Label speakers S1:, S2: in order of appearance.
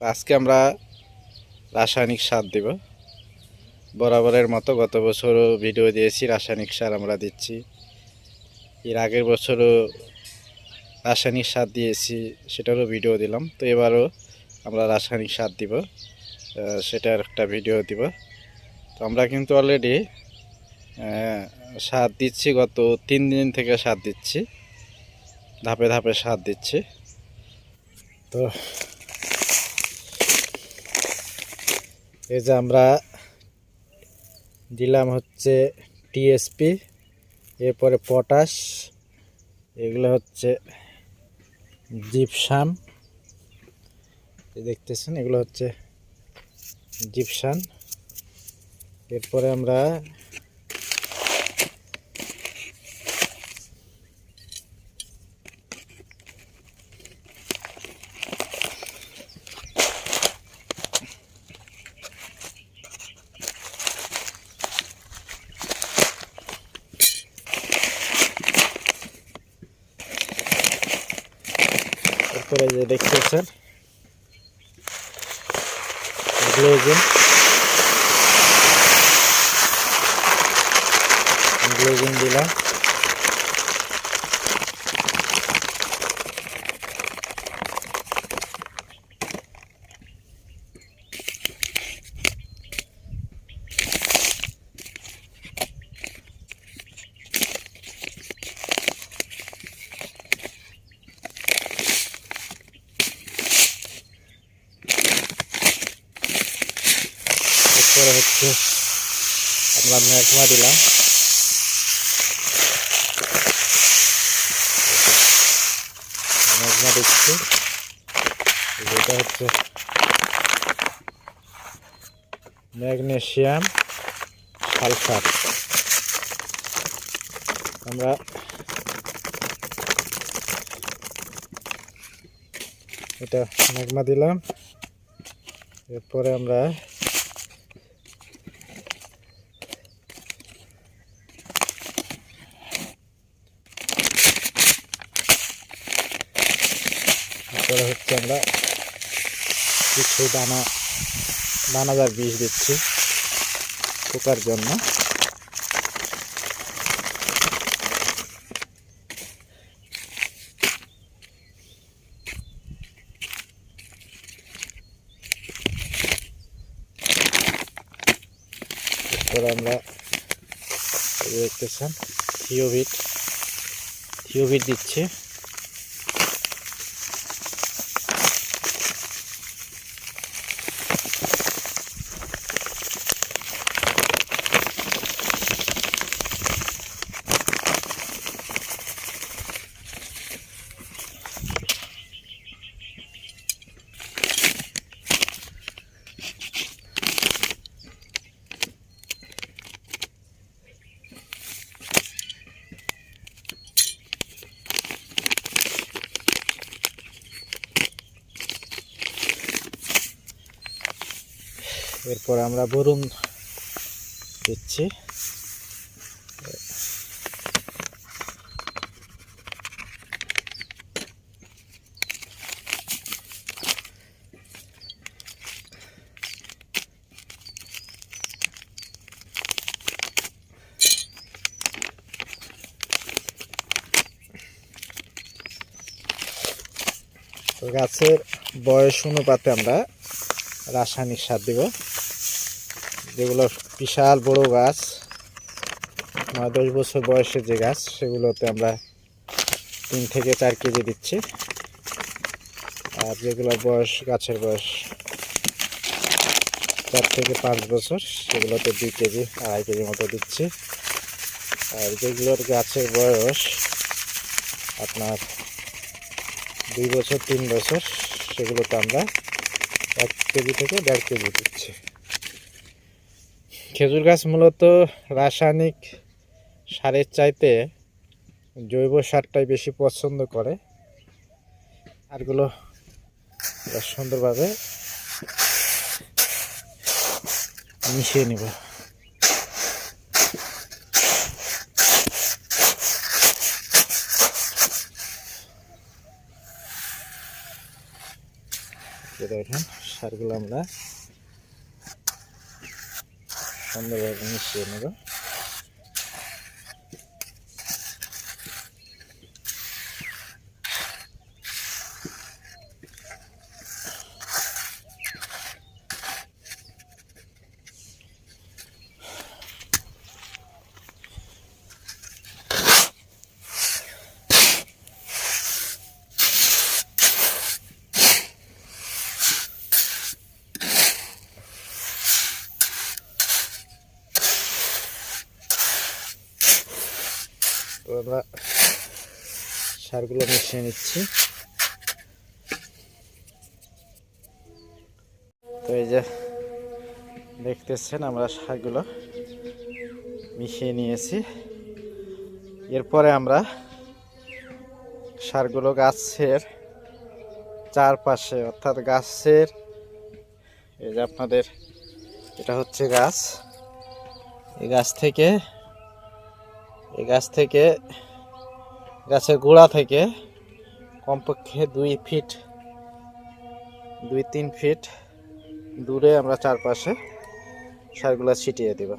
S1: আজকে আমরা রাসায়নিক সার দিব। বরাবরের মতো গত বছরও ভিডিও দিয়েছি, রাসায়নিক সার আমরা দিচ্ছি। এর আগের বছরও রাসায়নিক সার দিয়েছি, সেটারও ভিডিও দিলাম। তো এবারও আমরা রাসায়নিক সার দিব সেটার একটা ভিডিও দিব। তো আমরা কিন্তু অলরেডি সার দিচ্ছি, গত তিন দিন থেকে সার দিচ্ছি। ধাপে ধাপে সার দিচ্ছি। তো এই যে আমরা দিলাম হচ্ছে টিএসপি এরপরে পটাশ, এগুলো হচ্ছে জিপসাম। দেখতেছেন, এগুলো হচ্ছে জিপসান এরপরে আমরা এরপরে যে দেখতেছেন গ্লোজিন গ্লোজিন দিলাম। এরপরে হচ্ছে আমরা ম্যাগমা দিলাম। ম্যাগমা দিচ্ছি। যেটা হচ্ছে ম্যাগনেশিয়াম সালফার। আমরা এটা ম্যাগমা দিলাম। এরপরে আমরা তারপরে হচ্ছে আমরা কিছু দানা, দানাদার বীজ দিচ্ছি পোকার জন্য। আমরা দেখতেছেন, থিওভিট থিওভিট দিচ্ছি। এরপর আমরা বরুণ দিচ্ছি। গাছের বয়স অনুপাতে আমরা রাসায়নিক সার দিব। যেগুলো বিশাল বড় গাছ, নয় দশ বছর বয়সের যে গাছ, সেগুলোতে আমরা তিন থেকে চার কেজি দিচ্ছি। আর যেগুলো বয়স, গাছের বয়স চার থেকে পাঁচ বছর, সেগুলোতে দুই কেজি, আড়াই কেজি মতো দিচ্ছি। আর যেগুলোর গাছের বয়স আপনার দুই বছর, তিন বছর, সেগুলোতে আমরা এক কেজি থেকে দেড় কেজি দিচ্ছি। খেজুর গাছ মূলত রাসায়নিক সারের চাইতে জৈব সারটাই বেশি পছন্দ করে। আরগুলো সুন্দরভাবে মিশিয়ে নেব। সারগুলো আমরা সুন্দরভাবে মিশিয়ে নেব তো আমরা সারগুলো মিশিয়ে নিচ্ছি। তো এই যে দেখতেছেন আমরা সারগুলো মিশিয়ে নিয়েছি। এরপরে আমরা সারগুলো গাছের চারপাশে, অর্থাৎ গাছের এই যে আপনাদের, এটা হচ্ছে গাছ। এই গাছ থেকে এই গাছ থেকে, গাছের গোড়া থেকে কমপক্ষে দুই ফিট দুই তিন ফিট দূরে আমরা চারপাশে সারগুলো ছিটিয়ে দেব।